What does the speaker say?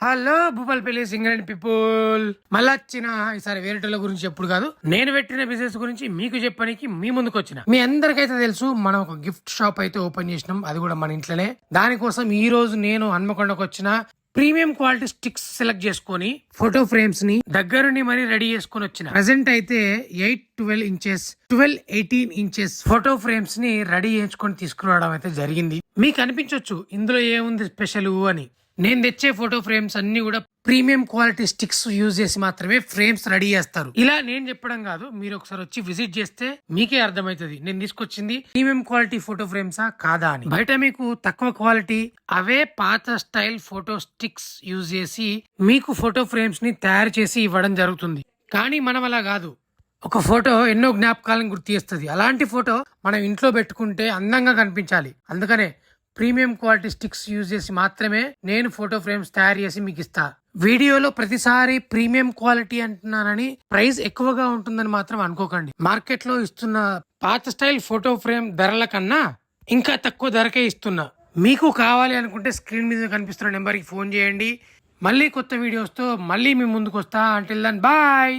Hello Bhupalpally Singareni people. మళ్ళా వచ్చిన ఈసారి వేరేటోళ్ళ గురించి ఎప్పుడు కాదు. నేను పెట్టిన బిజినెస్ గురించి మీకు చెప్పడానికి మీ ముందుకు వచ్చిన. మీ అందరికైతే తెలుసు మనం ఒక గిఫ్ట్ షాప్ అయితే ఓపెన్ చేసినాం. అది కూడా మన ఇంట్లోనే. దానికోసం ఈ రోజు నేను హన్మకొండకు వచ్చిన ప్రీమియం క్వాలిటీ స్టిక్స్ సెలెక్ట్ చేసుకొని ఫోటో ఫ్రేమ్స్ని దగ్గరుండి మరీ రెడీ చేసుకొని వచ్చిన. ప్రెసెంట్ అయితే eight twelve inches twelve eighteen inches photo ఫ్రేమ్స్ని ready చేయించుకొని తీసుకురావడం అయితే జరిగింది. మీకు అనిపించవచ్చు ఇందులో ఏముంది స్పెషల్ అని. నేను తెచ్చే ఫోటో ఫ్రేమ్స్ అన్ని కూడా ప్రీమియం క్వాలిటీ స్టిక్స్ యూజ్ చేసి మాత్రమే ఫ్రేమ్స్ రెడీ చేస్తారు. ఇలా నేను చెప్పడం కాదు మీరు ఒకసారి వచ్చి విజిట్ చేస్తే మీకే అర్థమవుతుంది. నేను తీసుకొచ్చింది ప్రీమియం క్వాలిటీ ఫోటో ఫ్రేమ్సా కాదా అని. బయట మీకు తక్కువ క్వాలిటీ అవే పాత స్టైల్ ఫోటో స్టిక్స్ యూజ్ చేసి మీకు ఫోటో ఫ్రేమ్స్ని తయారు చేసి ఇవ్వడం జరుగుతుంది. కానీ మనం అలా కాదు. ఒక ఫోటో ఎన్నో జ్ఞాపకాలను గుర్తు చేస్తుంది. అలాంటి ఫోటో మనం ఇంట్లో పెట్టుకుంటే అందంగా కనిపించాలి. అందుకనే ప్రీమియం క్వాలిటీ స్టిక్స్ యూజ్ చేసి మాత్రమే నేను ఫోటో ఫ్రేమ్స్ తయారు చేసి మీకు ఇస్తా. వీడియోలో ప్రతిసారి ప్రీమియం క్వాలిటీ అంటున్నానని ప్రైస్ ఎక్కువగా ఉంటుందని మాత్రం అనుకోకండి. మార్కెట్లో ఇస్తున్న పాత స్టైల్ ఫోటో ఫ్రేమ్ ధరల కన్నా ఇంకా తక్కువ ధరకే ఇస్తున్నా. మీకు కావాలి అనుకుంటే స్క్రీన్ మీద కనిపిస్తున్న నెంబర్కి ఫోన్ చేయండి. మళ్ళీ కొత్త వీడియోస్తో మళ్ళీ మీ ముందుకు వస్తా అంటిల్ దాన్ బాయ్